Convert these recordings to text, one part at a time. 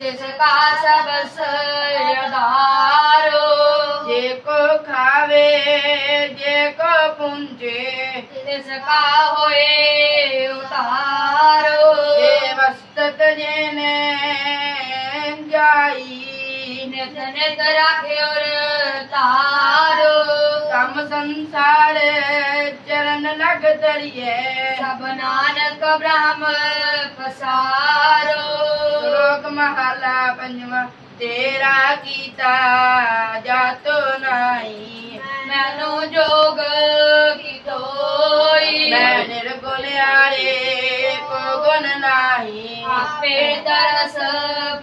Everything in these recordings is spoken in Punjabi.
ਜਿਸ ਕਾ ਸਭ ਸਰਦਾਰੋ ਜੇ ਕੋ ਖਾਵੇ ਜੇ ਕੋ ਪੁੰਜੇ ਜਿਸ ਕਾ ਹੋਏ ਉਤਾਰੋ। ਜੇ ਵਸਤਤ ਜੇਨੇ ਜਾਈ ਨਿਤ ਨਿਤ ਰਾਖਿਓ ਤਾਰੋ। ਕੰਮ ਸੰਸਾਰ ਚਰਨ ਲਗ ਤਰੀਏ ਸਭ ਨਾਨਕ ਬ੍ਰਹਮ ਪਸਾਰੋ। ਮਹਲਾ ਪੰਜਵਾਂ ਤੇਰਾ ਕੀਤਾ ਜਾਤੋ ਨਾਈ। ਮੈਨੂੰ ਜੋਗ ਕੀ ਤੋਈ ਮੈਂ ਨਿਰਗੁਣਿਆਰੇ ਕੋ ਗੁਣ ਨਾਹੀ। ਆਪੇ ਤਰਸ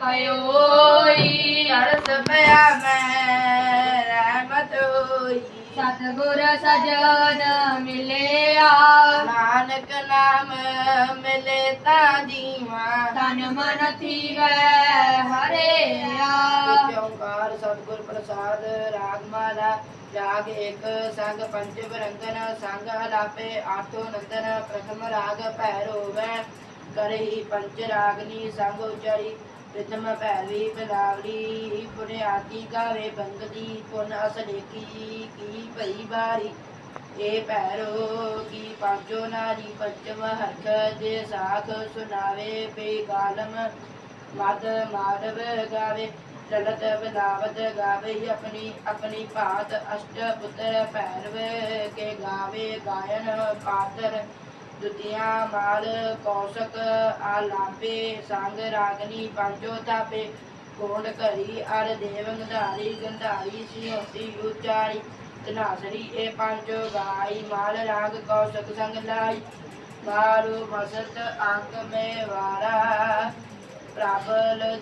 ਪਇਓਈ ਤਰਸ ਪਿਆ ਮੈਂ ਰਹਿਮਤ ਹੋਈ। ਸਤਿਗੁਰ ਸਜਣ ਮਿਲਿਆ ਨਾਨਕ ਨਾਮ ਮਿਲੇ ਤਾਂ ਜੀਵਾ। ਤਨ ਮਨ ਥੀਵੈ ਹਰਿਆ ਓੰਕਾਰ ਸਤਿਗੁਰ ਪ੍ਰਸਾਦ ਰਾਗ ਮਾਲਾ ਰਾਗ ਇੱਕ ਸੰਗ ਪੰਜ ਬਰੰਗਨ ਸੰਗ ਹਲਾਪੇ ਆਠੋ ਨੰਦਨ ਪ੍ਰਥਮ ਰਾਗ ਭੈਰੋ ਵੈ ਕਰਹੀ ਪੰਜ ਰਾਗਨੀ ਸੰਗ ਉਚਾਰੀ ਪ੍ਰਥਮ ਭੈਰਵੀ ਬਿਲਾਵਲੀ ਪੁਨਿਆਤੀ ਗਾਵੇ ਬੰਗਦੀ ਪੁਨ ਅਸਲੇਕੀ ਕੀ ਭਈ ਬਾਰੀ ਇਹ ਭੈਰੋ ਕੀ ਨਾਰੀ ਪੰਚਮ ਹਰਖ ਦੇ ਸਾਖ ਸੁਨਾਵੇ ਬੇਗਾਲਮ ਮਦ ਮਾਧਵ ਗਾਵੇ ਚਲਤ ਬਿਲਾਵਤ ਗਾਵੇ, ਆਪਣੀ ਆਪਣੀ ਭਾਤ ਅਸ਼ਟ ਪੁੱਤਰ ਭੈਰਵ ਕੇ ਗਾਵੇ, ਗਾਇਨ ਪਾਤਰ ਦੁਤੀਆਂ ਮਾਲ ਕੌਸ਼ਕ ਆਲਾਪੇ, ਸੰਗ ਰਾਗਨੀ ਪੰਜੋ ਤਾਪੇ ਕੋਣ ਘਰੀ ਅਰ ਦੇਵ ਗੰਧਾਰੀ ਗੰਧਾਰੀ, ਸਿਉਤੀ ਉਚਾਰੀ ਤਨਾਸਰੀ ਇਹ ਪੰਜੋ ਗਾਈ ਮਾਲ, ਰਾਗ, ਕੌਸ਼ਕ, ਸੰਗ ਲਾਈ। ਮਾਰੂ ਮਸਤ, ਅੰਗ ਮੇ ਵਾਰਾ ਪ੍ਰਬਲ